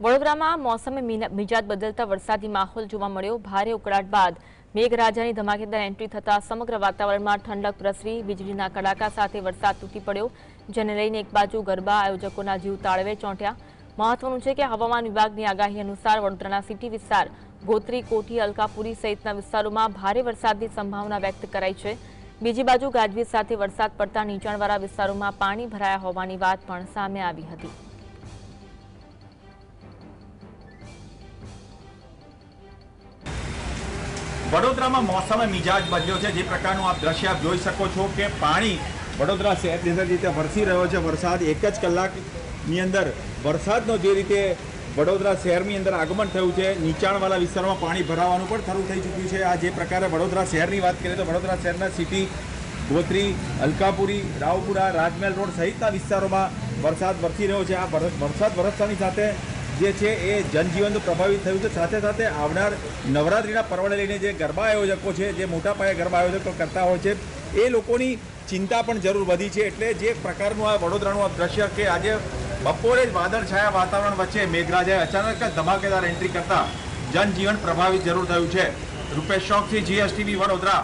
વડોદરામાં મોસમે મિજાજ બદલતા વરસાદી માહોલ જોવા મળ્યો. ભારે ઉકળાટ બાદ મેઘરાજાની ધમાકેદાર એન્ટ્રી થતા સમગ્ર વાતાવરણમાં ઠંડક પ્રસરી. વીજળીના કડાકા સાથે વરસાદ તૂટી પડ્યો, જેને લઈને એક બાજુ ગરબા આયોજકોના જીવ તાળવે ચોંટ્યા. મહત્વનું છે કે હવામાન વિભાગની આગાહી અનુસાર વડોદરાના સિટી વિસ્તાર, ગોત્રી કોઠી અલકાપુરી સહિતના વિસ્તારોમાં ભારે વરસાદની સંભાવના વ્યક્ત કરાઈ છે. બીજી બાજુ ગાજવીજ સાથે વરસાદ પડતા નીચાણવાળા વિસ્તારોમાં પાણી ભરાયા હોવાની વાત પણ સામે આવી હતી. વડોદરામાં મોસમે મિજાજ બદલ્યો છે. જે પ્રકારનું આપ દ્રશ્ય આપ જોઈ શકો છો કે પાણી વડોદરા શહેરની રીતે વરસી રહ્યો છે, વરસાદ એક જ કલાકની અંદર વરસાદનો જે રીતે વડોદરા શહેરની અંદર આગમન થયું છે, નીચાણવાળા વિસ્તારમાં પાણી ભરાવાનું પણ શરૂ થઈ ચૂક્યું છે. આ જે પ્રકારે વડોદરા શહેરની વાત કરીએ તો વડોદરા શહેરના સિટી, ગોત્રી, અલકાપુરી, રાવપુરા, રાજમહેલ રોડ સહિતના વિસ્તારોમાં વરસાદ વરસી રહ્યો છે. આ વરસાદ વરસતાની સાથે જે છે એ જનજીવન પ્રભાવિત થયું છે. સાથે સાથે આવનાર નવરાત્રિના પર્વને લઈને જે ગરબા આયોજકો છે, જે મોટા પાયે ગરબા આયોજકો કરતા હોય છે, એ લોકોની ચિંતા પણ જરૂર વધી છે. એટલે જે પ્રકારનું આ વડોદરાનું આ દ્રશ્ય કે આજે બપોરે જ વાદળછાયા વાતાવરણ વચ્ચે મેઘરાજાએ અચાનક જ ધમાકેદાર એન્ટ્રી કરતા જનજીવન પ્રભાવિત જરૂર થયું છે. રૂપેશ શોખથી જીએસટીવી વડોદરા.